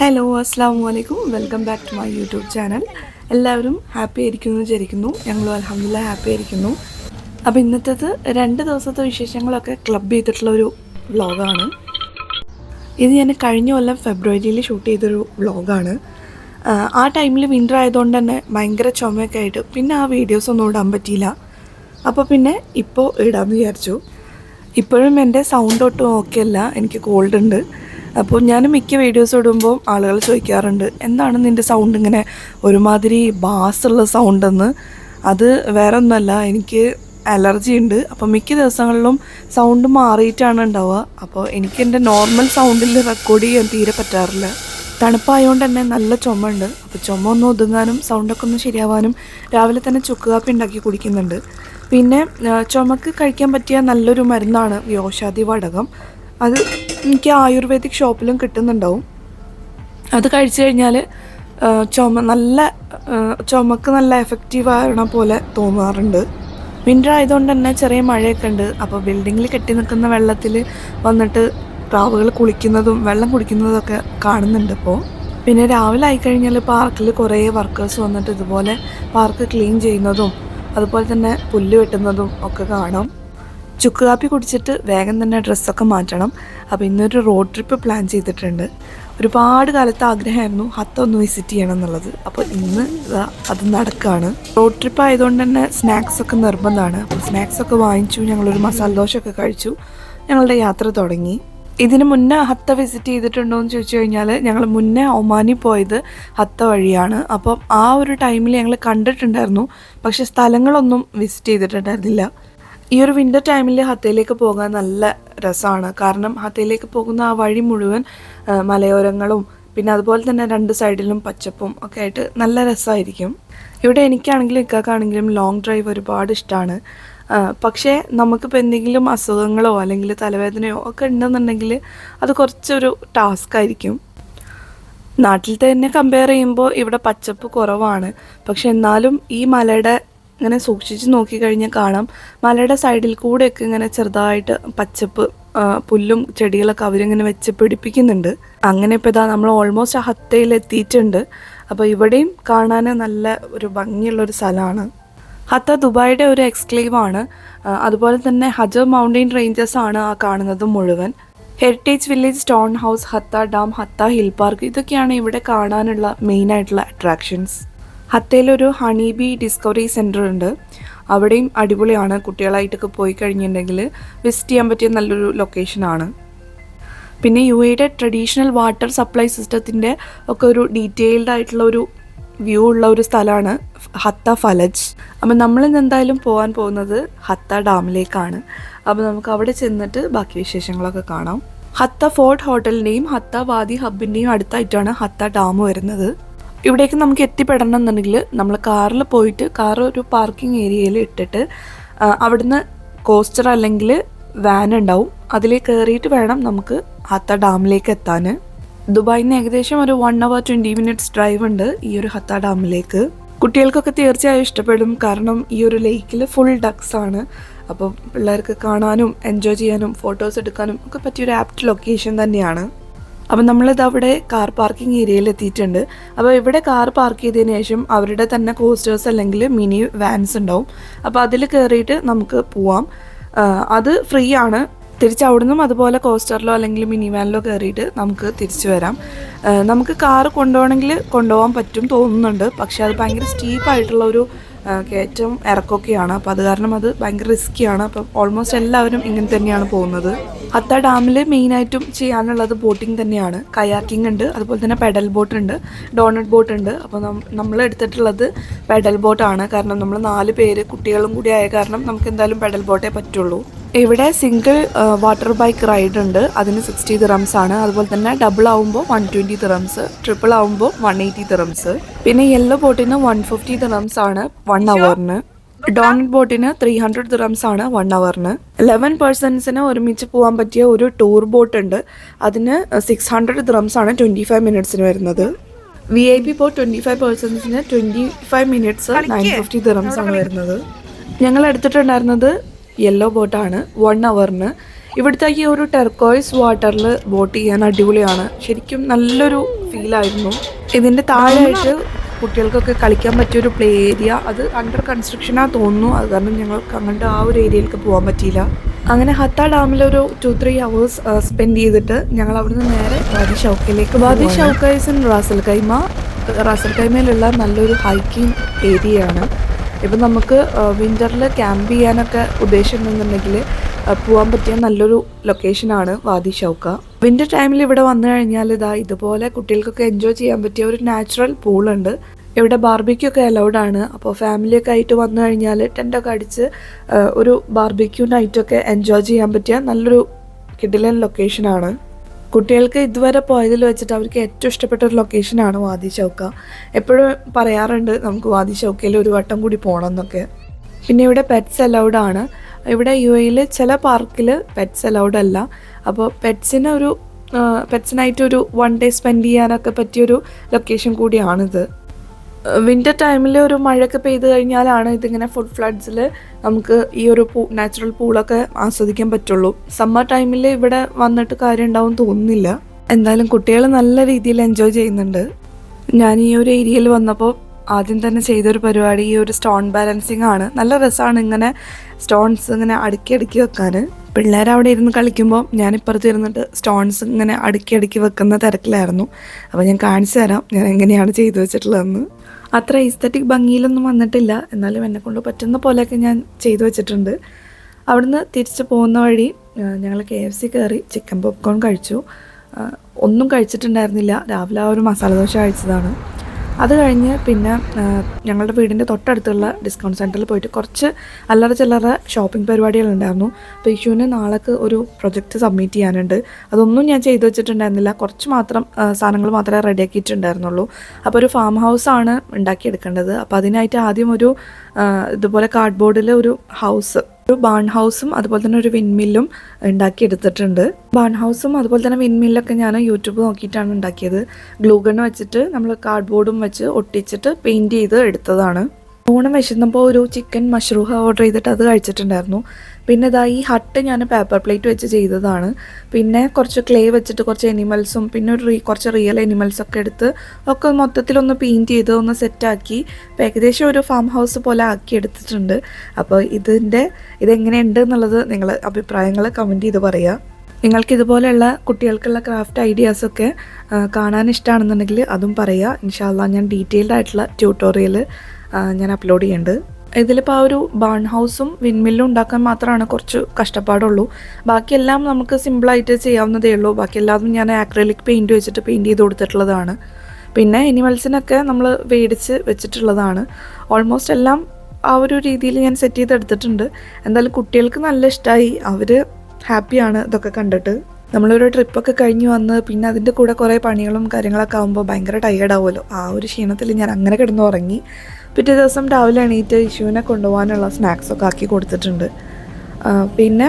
Hello അസ്സാം വലൈക്കും welcome back to my YouTube channel എല്ലാവരും ഹാപ്പി ആയിരിക്കുന്നു വിചാരിക്കുന്നു. ഞങ്ങളും അലഹമില്ല ഹാപ്പി ആയിരിക്കുന്നു. അപ്പോൾ ഇന്നത്തേത് രണ്ട് ദിവസത്തെ വിശേഷങ്ങളൊക്കെ ക്ലബ് ചെയ്തിട്ടുള്ള ഒരു വ്ളോഗാണ് ഇത് ഞാൻ കഴിഞ്ഞ കൊല്ലം ഫെബ്രുവരിയിൽ ഷൂട്ട് ചെയ്തൊരു വ്ളോഗാണ് ആ ടൈമിൽ വിന്റർ ആയതുകൊണ്ട് തന്നെ ഭയങ്കര ചുമയൊക്കെ ആയിട്ട് പിന്നെ ആ വീഡിയോസ് ഒന്നും ഇടാൻ പറ്റിയില്ല. അപ്പോൾ പിന്നെ ഇപ്പോൾ ഇടാമെന്ന് വിചാരിച്ചു. ഇപ്പോഴും എന്റെ സൗണ്ട് ഒട്ടും ഓക്കെ അല്ല. എനിക്ക് കോൾഡ് ഉണ്ട്. അപ്പോൾ ഞാൻ മിക്ക വീഡിയോസ് ഇടുമ്പോൾ ആളുകൾ ചോദിക്കാറുണ്ട് എന്താണ് നിന്റെ സൗണ്ട് ഇങ്ങനെ ഒരുമാതിരി ബാസുള്ള സൗണ്ടെന്ന് അത് വേറെ ഒന്നുമല്ല എനിക്ക് അലർജി ഉണ്ട്. അപ്പോൾ മിക്ക ദിവസങ്ങളിലും സൗണ്ട് മാറിയിട്ടാണ് ഉണ്ടാവുക. അപ്പോൾ എനിക്ക് എന്റെ നോർമൽ സൗണ്ടിൽ റെക്കോർഡ് ചെയ്യാൻ തീരെ പറ്റാറില്ല. തണുപ്പായതുകൊണ്ട് തന്നെ നല്ല ചുമ ഉണ്ട് അപ്പോൾ ചുമ ഒന്ന് ഒതുങ്ങാനും സൗണ്ടൊക്കെ ഒന്ന് ശരിയാവാനും രാവിലെ തന്നെ ചുക്ക് കാപ്പി ഉണ്ടാക്കി കുടിക്കുന്നുണ്ട്. പിന്നെ ചുമക്ക് കഴിക്കാൻ പറ്റിയ നല്ലൊരു മരുന്നാണ് വ്യോഷാദി വടകം. അത് എനിക്ക് ആയുർവേദിക് ഷോപ്പിലും കിട്ടുന്നുണ്ടാവും. അത് കഴിച്ചു കഴിഞ്ഞാൽ ചുമ നല്ല ചുമക്ക് നല്ല എഫക്റ്റീവ് ആവണ പോലെ തോന്നാറുണ്ട്. വിന്റർ ആയതുകൊണ്ട് തന്നെ ചെറിയ മഴയൊക്കെ ഉണ്ട്. അപ്പോൾ ബിൽഡിങ്ങിൽ കെട്ടി നിൽക്കുന്ന വെള്ളത്തിൽ വന്നിട്ട് പ്രാവുകൾ കുളിക്കുന്നതും വെള്ളം കുടിക്കുന്നതും ഒക്കെ കാണുന്നുണ്ട് ഇപ്പോൾ പിന്നെ രാവിലെ ആയിക്കഴിഞ്ഞാൽ പാർക്കിൽ കുറേ വർക്കേഴ്സ് വന്നിട്ട് ഇതുപോലെ പാർക്ക് ക്ലീൻ ചെയ്യുന്നതും അതുപോലെ തന്നെ പുല്ല് വെട്ടുന്നതും ഒക്കെ കാണാം. ചുക്ക് കാപ്പി കുടിച്ചിട്ട് വേഗം തന്നെ ഡ്രസ്സൊക്കെ മാറ്റണം. അപ്പോൾ ഇന്നൊരു റോഡ് ട്രിപ്പ് പ്ലാൻ ചെയ്തിട്ടുണ്ട്. ഒരുപാട് കാലത്തെ ആഗ്രഹമായിരുന്നു ഹത്ത ഒന്ന് വിസിറ്റ് ചെയ്യണം എന്നുള്ളത്. അപ്പോൾ ഇന്ന് അത് നടക്കുകയാണ് റോഡ് ട്രിപ്പ് ആയതുകൊണ്ട് തന്നെ സ്നാക്സ് ഒക്കെ നിർബന്ധമാണ്. അപ്പോൾ സ്നാക്സ് ഒക്കെ വാങ്ങിച്ചു ഞങ്ങളൊരു മസാല ദോശ ഒക്കെ കഴിച്ചു ഞങ്ങളുടെ യാത്ര തുടങ്ങി. ഇതിന് മുന്നേ ഹത്ത വിസിറ്റ് ചെയ്തിട്ടുണ്ടോ എന്ന് ചോദിച്ചു കഴിഞ്ഞാൽ ഞങ്ങൾ മുന്നേ ഒമാനി പോയത് ഹത്ത വഴിയാണ്. അപ്പം ആ ഒരു ടൈമിൽ ഞങ്ങൾ കണ്ടിട്ടുണ്ടായിരുന്നു. പക്ഷെ സ്ഥലങ്ങളൊന്നും വിസിറ്റ് ചെയ്തിട്ടുണ്ടായിരുന്നില്ല. ഈ ഒരു വിന്റർ ടൈമിൽ ഹത്തയിലേക്ക് പോകാൻ നല്ല രസമാണ് കാരണം ഹത്തയിലേക്ക് പോകുന്ന ആ വഴി മുഴുവൻ മലയോരങ്ങളും പിന്നെ അതുപോലെ തന്നെ രണ്ട് സൈഡിലും പച്ചപ്പും ഒക്കെ ആയിട്ട് നല്ല രസമായിരിക്കും ഇവിടെ എനിക്കാണെങ്കിലും ഇക്കാക്കാണെങ്കിലും ലോങ് ഡ്രൈവ് ഒരുപാട് ഇഷ്ടമാണ് പക്ഷേ നമുക്കിപ്പോൾ എന്തെങ്കിലും അസുഖങ്ങളോ അല്ലെങ്കിൽ തലവേദനയോ ഒക്കെ ഉണ്ടെന്നുണ്ടെങ്കിൽ അത് കുറച്ചൊരു ടാസ്ക് ആയിരിക്കും. നാട്ടിൽ തന്നെ കമ്പയർ ചെയ്യുമ്പോൾ ഇവിടെ പച്ചപ്പ് കുറവാണ്. പക്ഷെ എന്നാലും ഈ മലയുടെ ഇങ്ങനെ സൂക്ഷിച്ച് നോക്കിക്കഴിഞ്ഞാൽ കാണാം. മലയുടെ സൈഡിൽ കൂടെയൊക്കെ ഇങ്ങനെ ചെറുതായിട്ട് പച്ചപ്പ് പുല്ലും ചെടികളൊക്കെ അവരിങ്ങനെ വെച്ച് പിടിപ്പിക്കുന്നുണ്ട്. അങ്ങനെ ഇപ്പോൾ ഇതാ നമ്മൾ ഓൾമോസ്റ്റ് ഹത്തയിൽ എത്തിയിട്ടുണ്ട്. അപ്പോൾ ഇവിടെയും കാണാൻ നല്ല ഒരു ഭംഗിയുള്ളൊരു സ്ഥലമാണ്. ഹത്ത ദുബായിയുടെ ഒരു എക്സ്ക്ലേവ് ആണ്. അതുപോലെ തന്നെ ഹജർ മൗണ്ടെയിൻ റേഞ്ചസ് ആണ് ആ കാണുന്നത് മുഴുവൻ. Heritage village stone house Hatta dam Hatta hill park ഇതൊക്കെയാണ് ഇവിടെ കാണാനുള്ള മെയിൻ ആയിട്ടുള്ള അട്രാക്ഷൻസ് ഹത്തയിലൊരു ഹണി ബി ഡിസ്കവറി സെന്റർ ഉണ്ട് അവിടെയും അടിപൊളിയാണ്. കുട്ടികളായിട്ടൊക്കെ പോയി കഴിഞ്ഞിട്ടുണ്ടെങ്കിൽ വിസിറ്റ് ചെയ്യാൻ പറ്റിയ നല്ലൊരു ലൊക്കേഷനാണ്. പിന്നെ യു എയുടെ ട്രഡീഷണൽ വാട്ടർ സപ്ലൈ സിസ്റ്റത്തിന്റെ ഒക്കെ ഒരു ഡീറ്റെയിൽഡ് ആയിട്ടുള്ള ഒരു വ്യൂ ഉള്ള ഒരു സ്ഥലമാണ് ഹത്ത ഫലജ്. അപ്പം നമ്മളിന്ന് എന്തായാലും പോകാൻ പോകുന്നത് ഹത്ത ഡാമിലേക്കാണ്. അപ്പോൾ നമുക്ക് അവിടെ ചെന്നിട്ട് ബാക്കി വിശേഷങ്ങളൊക്കെ കാണാം. ഹത്ത ഫോർട്ട് ഹോട്ടലിന്റെയും ഹത്ത വാദി ഹബിന്റെയും അടുത്തായിട്ടാണ് ഹത്ത ഡാം വരുന്നത്. ഇവിടേക്ക് നമുക്ക് എത്തിപ്പെടണം എന്നുണ്ടെങ്കിൽ നമ്മൾ കാറിൽ പോയിട്ട് കാർ ഒരു പാർക്കിംഗ് ഏരിയയിൽ ഇട്ടിട്ട് അവിടുന്ന് കോസ്റ്റർ അല്ലെങ്കിൽ വാൻ ഉണ്ടാവും. അതിൽ കയറിയിട്ട് വേണം നമുക്ക് ഹത്ത ഡാമിലേക്ക് എത്താൻ ദുബായിൽ നിന്ന് ഏകദേശം ഒരു one hour twenty minutes drive ഉണ്ട് ഈ ഒരു ഹത്ത ഡാമിലേക്ക്. കുട്ടികൾക്കൊക്കെ തീർച്ചയായും ഇഷ്ടപ്പെടും. കാരണം ഈ ഒരു ലേക്കിൽ ഫുൾ ഡക്സ് ആണ്. അപ്പോൾ പിള്ളേർക്ക് കാണാനും എൻജോയ് ചെയ്യാനും ഫോട്ടോസ് എടുക്കാനും ഒക്കെ പറ്റിയൊരു ആപ്റ്റ് ലൊക്കേഷൻ തന്നെയാണ്. അപ്പം നമ്മളിത് അവിടെ കാർ പാർക്കിംഗ് ഏരിയയിൽ എത്തിയിട്ടുണ്ട്. അപ്പോൾ ഇവിടെ കാർ പാർക്ക് ചെയ്തതിന് ശേഷം അവരുടെ തന്നെ കോസ്റ്റേഴ്സ് അല്ലെങ്കിൽ മിനി വാൻസ് ഉണ്ടാവും. അപ്പോൾ അതിൽ കയറിയിട്ട് നമുക്ക് പോവാം. അത് ഫ്രീ ആണ്. തിരിച്ച് അവിടുന്നും അതുപോലെ കോസ്റ്ററിലോ അല്ലെങ്കിൽ മിനി വാനിലോ കയറിയിട്ട് നമുക്ക് തിരിച്ചു വരാം. നമുക്ക് കാർ കൊണ്ടുപോകണമെങ്കിൽ കൊണ്ടുപോകാൻ പറ്റും തോന്നുന്നുണ്ട്. പക്ഷെ അത് ഭയങ്കര സ്റ്റീപ്പായിട്ടുള്ള ഒരു കയറ്റം ഇറക്കമൊക്കെയാണ്. അപ്പോൾ അത് കാരണം അത് ഭയങ്കര റിസ്ക്കിയാണ് അപ്പം ഓൾമോസ്റ്റ് എല്ലാവരും ഇങ്ങനെ തന്നെയാണ് പോകുന്നത്. ഹത്ത ഡാമിൽ മെയിനായിട്ടും ചെയ്യാനുള്ളത് ബോട്ടിംഗ് തന്നെയാണ്. കയാക്കിംഗ് ഉണ്ട് അതുപോലെ തന്നെ പെഡൽ ബോട്ട് ഉണ്ട് ഡോണറ്റ് ബോട്ട് ഉണ്ട്. അപ്പോൾ നമ്മൾ എടുത്തിട്ടുള്ളത് പെഡൽ ബോട്ടാണ് കാരണം നമ്മൾ നാല് പേര് കുട്ടികളും കൂടി ആയ കാരണം നമുക്ക് എന്തായാലും പെഡൽ ബോട്ടേ പറ്റുള്ളൂ. ഇവിടെ സിംഗിൾ വാട്ടർ ബൈക്ക് റൈഡ് ഉണ്ട്. അതിന് സിക്സ്റ്റി തിറംസ് ആണ്. അതുപോലെ തന്നെ ഡബിൾ ആവുമ്പോൾ വൺ ട്വന്റി തിറംസ് ട്രിപ്പിൾ ആവുമ്പോൾ വൺ എയ്റ്റി തിറംസ് പിന്നെ യെല്ലോ ബോട്ടിന് വൺ ഫിഫ്റ്റി തിറംസ് ആണ് വൺ അവറിന്. ഡോണറ്റ് ബോട്ടിന് ത്രീ ഹൺഡ്രഡ് ദിറംസ് ആണ് വൺ അവറിന് ലെവൻ പേഴ്സൺസിന് ഒരുമിച്ച് പോകാൻ പറ്റിയ ഒരു ടൂർ ബോട്ട് ഉണ്ട്. അതിന് സിക്സ് ഹൺഡ്രഡ് ദിറംസ് ആണ് ട്വന്റി ഫൈവ് മിനിറ്റ്സിന് വരുന്നത് V I P boat twenty five പേഴ്സൺസിന് twenty five minutes nine fifty dirhams ആണ് വരുന്നത്. ഞങ്ങൾ എടുത്തിട്ടുണ്ടായിരുന്നത് യെല്ലോ ബോട്ടാണ് വൺ അവറിന് ഇവിടുത്തെ ഈ ഒരു ടെർക്കോയ്സ് വാട്ടറിൽ ബോട്ട് ചെയ്യാൻ അടിപൊളിയാണ്. ശരിക്കും നല്ലൊരു ഫീലായിരുന്നു ഇതിന്റെ താഴെയായിട്ട് കുട്ടികൾക്കൊക്കെ കളിക്കാൻ പറ്റിയൊരു പ്ലേ ഏരിയ അത് അണ്ടർ കൺസ്ട്രക്ഷനാണ് തോന്നുന്നു. അത് കാരണം ഞങ്ങൾക്ക് അങ്ങോട്ട് ആ ഒരു ഏരിയയിലേക്ക് പോകാൻ പറ്റിയില്ല. അങ്ങനെ ഹത്ത ഒരു ടു ത്രീ അവേഴ്സ് സ്പെൻഡ് ചെയ്തിട്ട് ഞങ്ങൾ അവിടുന്ന് നേരെ Wadi ഷൗക്കയിലേക്ക് Wadi Shawka is in Ras al Khaimah. Ras al കൈമയിലുള്ള നല്ലൊരു ഹൈക്കിംഗ് ഏരിയയാണ് ഇപ്പം നമുക്ക് വിന്ററിൽ ക്യാമ്പ് ചെയ്യാനൊക്കെ ഉദ്ദേശിക്കുന്നുണ്ടെങ്കിൽ പോകാൻ പറ്റിയ നല്ലൊരു ലൊക്കേഷനാണ് വാദി ഷൗക്ക വിന്റർ ടൈമിൽ ഇവിടെ വന്നു കഴിഞ്ഞാൽ ഇതാ ഇതുപോലെ കുട്ടികൾക്കൊക്കെ എൻജോയ് ചെയ്യാൻ പറ്റിയ ഒരു നാച്ചുറൽ പൂളുണ്ട് ഇവിടെ ബാർബിക്യൂ ഒക്കെ അലൗഡ് ആണ്. അപ്പോൾ ഫാമിലിയൊക്കെ ആയിട്ട് വന്നു കഴിഞ്ഞാൽ ടെന്റൊക്കെ അടിച്ച് ഒരു ബാർബിക്യൂ നൈറ്റൊക്കെ എൻജോയ് ചെയ്യാൻ പറ്റിയ നല്ലൊരു കിഡിലൻ ലൊക്കേഷനാണ് കുട്ടികൾക്ക് ഇതുവരെ പോയതിൽ വെച്ചിട്ട് അവർക്ക് ഏറ്റവും ഇഷ്ടപ്പെട്ട ഒരു ലൊക്കേഷനാണ് വാദി ചൗക്ക. എപ്പോഴും പറയാറുണ്ട് നമുക്ക് വാദി ചൗക്കയിൽ ഒരു വട്ടം കൂടി പോകണം എന്നൊക്കെ. പിന്നെ ഇവിടെ പെറ്റ്സ് അലൗഡ് ആണ്. ഇവിടെ യു എയിൽ ചില പാർക്കിൽ പെറ്റ്സ് അലൗഡ് അല്ല. അപ്പോൾ പെറ്റ്സിന് ഒരു പെറ്റ്സിനായിട്ട് ഒരു വൺ ഡേ സ്പെൻഡ് ചെയ്യാനൊക്കെ പറ്റിയൊരു ലൊക്കേഷൻ കൂടിയാണിത്. വിന്റർ ടൈമിൽ ഒരു മഴയൊക്കെ പെയ്ത് കഴിഞ്ഞാലാണ് ഇതിങ്ങനെ ഫുഡ് ഫ്ലഡ്സിൽ നമുക്ക് ഈ ഒരു പൂ നാച്ചുറൽ പൂളൊക്കെ ആസ്വദിക്കാൻ പറ്റുള്ളൂ. സമ്മർ ടൈമിൽ ഇവിടെ വന്നിട്ട് കാര്യം ഉണ്ടാവും തോന്നുന്നില്ല. എന്തായാലും കുട്ടികൾ നല്ല രീതിയിൽ എൻജോയ് ചെയ്യുന്നുണ്ട്. ഞാൻ ഈ ഒരു ഏരിയയിൽ വന്നപ്പോൾ ആദ്യം തന്നെ ചെയ്തൊരു പരിപാടി ഈ ഒരു സ്റ്റോൺ ബാലൻസിങ് ആണ്. നല്ല രസമാണ് ഇങ്ങനെ സ്റ്റോൺസ് ഇങ്ങനെ അടുക്കി അടുക്കി വെക്കാൻ. പിള്ളേർ അവിടെ ഇരുന്ന് കളിക്കുമ്പോൾ ഞാൻ ഇപ്പുറത്ത് ഇരുന്നിട്ട് സ്റ്റോൺസ് ഇങ്ങനെ അടുക്കി അടുക്കി വെക്കുന്ന തിരക്കിലായിരുന്നു. അപ്പോൾ ഞാൻ കാണിച്ചു തരാം ഞാൻ എങ്ങനെയാണ് ചെയ്തു വെച്ചിട്ടുള്ളതെന്ന്. അത്ര ഈസ്തറ്റിക് ഭംഗിയിലൊന്നും വന്നിട്ടില്ല. എന്നാലും എന്നെ കൊണ്ട് പറ്റുന്ന പോലെയൊക്കെ ഞാൻ ചെയ്തു വെച്ചിട്ടുണ്ട്. അവിടുന്ന് തിരിച്ച് പോകുന്ന വഴി ഞങ്ങൾ കെ എഫ് സി കയറി ചിക്കൻ പോപ്കോൺ കഴിച്ചു. ഒന്നും കഴിച്ചിട്ടുണ്ടായിരുന്നില്ല. രാവിലെ ആ ഒരു മസാല ദോശ കഴിച്ചതാണ്. അത് കഴിഞ്ഞ് പിന്നെ ഞങ്ങളുടെ വീടിന്റെ തൊട്ടടുത്തുള്ള ഡിസ്കൗണ്ട് സെന്ററിൽ പോയിട്ട് കുറച്ച് അല്ലറ ചില്ലറ ഷോപ്പിംഗ് പരിപാടികളുണ്ടായിരുന്നു. അപ്പോൾ ഇഷ്യൂവിന് നാളേക്ക് ഒരു പ്രൊജക്റ്റ് സബ്മിറ്റ് ചെയ്യാനുണ്ട്. അതൊന്നും ഞാൻ ചെയ്തു വെച്ചിട്ടുണ്ടായിരുന്നില്ല. കുറച്ച് മാത്രം സാധനങ്ങൾ മാത്രമേ റെഡിയാക്കിയിട്ടുണ്ടായിരുന്നുള്ളൂ അപ്പോൾ ഒരു ഫാം ഹൗസ് ഹൗസാണ് ഉണ്ടാക്കിയെടുക്കേണ്ടത്. അപ്പോൾ അതിനായിട്ട് ആദ്യം ഒരു ഇതുപോലെ കാർഡ്ബോർഡിൽ ഒരു ഹൗസ് ഒരു ബാൺ ഹൗസും അതുപോലെ തന്നെ ഒരു വിൻമില്ലും ഉണ്ടാക്കിയെടുത്തിട്ടുണ്ട്. ബാൺ ഹൗസും അതുപോലെ തന്നെ വിൻമില്ലൊക്കെ ഞാൻ യൂട്യൂബ് നോക്കിയിട്ടാണ് ഉണ്ടാക്കിയത്. ഗ്ലൂഗൺ വെച്ചിട്ട് നമ്മൾ കാർഡ്ബോർഡും വെച്ച് ഒട്ടിച്ചിട്ട് പെയിന്റ് ചെയ്ത് എടുത്തതാണ്. ഓണം വിശന്നപ്പോൾ ഒരു ചിക്കൻ മഷ്റൂഹ ഓർഡർ ചെയ്തിട്ട് അത് കഴിച്ചിട്ടുണ്ടായിരുന്നു. പിന്നെ ഇതാ ഈ ഹട്ട് ഞാൻ പേപ്പർ പ്ലേറ്റ് വെച്ച് ചെയ്തതാണ്. പിന്നെ കുറച്ച് ക്ലേ വെച്ചിട്ട് കുറച്ച് എനിമൽസും പിന്നെ ഒരു കുറച്ച് റിയൽ എനിമൽസ് ഒക്കെ എടുത്ത് ഒക്കെ മൊത്തത്തിലൊന്ന് പെയിന്റ് ചെയ്ത് ഒന്ന് സെറ്റാക്കി ഏകദേശം ഒരു ഫാം ഹൗസ് പോലെ ആക്കി എടുത്തിട്ടുണ്ട്. അപ്പോൾ ഇതിന്റെ ഇതെങ്ങനെയുണ്ട് എന്നുള്ളത് നിങ്ങൾ അഭിപ്രായങ്ങൾ കമന്റ് ചെയ്ത് പറയുക നിങ്ങൾക്ക് ഇതുപോലെയുള്ള കുട്ടികൾക്കുള്ള ക്രാഫ്റ്റ് ഐഡിയാസൊക്കെ കാണാൻ ഇഷ്ടമാണെന്നുണ്ടെങ്കിൽ അതും പറയുക ഇൻഷാല്ല ഞാൻ ഡീറ്റെയിൽഡ് ആയിട്ടുള്ള ട്യൂട്ടോറിയൽ ഞാൻ അപ്ലോഡ് ചെയ്യേണ്ടത് ഇതിലിപ്പോൾ ആ ഒരു ബാൺ ഹൗസും വിൻമില്ലും ഉണ്ടാക്കാൻ മാത്രമാണ് കുറച്ച് കഷ്ടപ്പാടുള്ളൂ. ബാക്കിയെല്ലാം നമുക്ക് സിമ്പിളായിട്ട് ചെയ്യാവുന്നതേ ഉള്ളൂ. ബാക്കി എല്ലാതും ഞാൻ ആക്രലിക് പെയിന്റ് വെച്ചിട്ട് പെയിന്റ് ചെയ്ത് കൊടുത്തിട്ടുള്ളതാണ്. പിന്നെ എനിമൽസിനൊക്കെ നമ്മൾ വേടിച്ച് വെച്ചിട്ടുള്ളതാണ്. ഓൾമോസ്റ്റ് എല്ലാം ആ ഒരു രീതിയിൽ ഞാൻ സെറ്റ് ചെയ്തെടുത്തിട്ടുണ്ട് എന്തായാലും കുട്ടികൾക്ക് നല്ല ഇഷ്ടമായി അവർ ഹാപ്പിയാണ് ഇതൊക്കെ കണ്ടിട്ട്. നമ്മളൊരു ട്രിപ്പൊക്കെ കഴിഞ്ഞ് വന്ന് പിന്നെ അതിന്റെ കൂടെ കുറേ പണികളും കാര്യങ്ങളൊക്കെ ആകുമ്പോൾ ഭയങ്കര ടയേർഡാവുമല്ലോ ആ ഒരു ക്ഷീണത്തിൽ ഞാൻ അങ്ങനെ കിടന്ന് ഉറങ്ങി പിറ്റേ ദിവസം രാവിലെ എണീറ്റ് ഇഷുവിനെ കൊണ്ടുപോകാനുള്ള സ്നാക്സൊക്കെ ആക്കി കൊടുത്തിട്ടുണ്ട്. പിന്നെ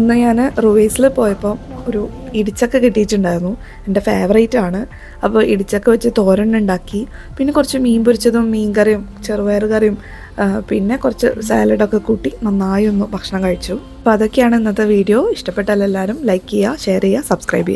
ഇന്ന് ഞാൻ റുവേസിൽ പോയപ്പോൾ ഒരു ഇടിച്ചക്ക കിട്ടിയിട്ടുണ്ടായിരുന്നു. എന്റെ ഫേവറേറ്റ് ആണ്. അപ്പോൾ ഇടിച്ചക്ക വെച്ച് തോരൻ ഉണ്ടാക്കി. പിന്നെ കുറച്ച് മീൻ പൊരിച്ചതും മീൻ കറിയും ചെറുപയർ കറിയും പിന്നെ കുറച്ച് സാലഡൊക്കെ കൂട്ടി നന്നായി ഒന്ന് ഭക്ഷണം കഴിച്ചു. അപ്പോൾ അതൊക്കെയാണ് ഇന്നത്തെ വീഡിയോ ഇഷ്ടപ്പെട്ടാൽ എല്ലാവരും ലൈക്ക് ചെയ്യുക ഷെയർ ചെയ്യുക സബ്സ്ക്രൈബ് ചെയ്യുക.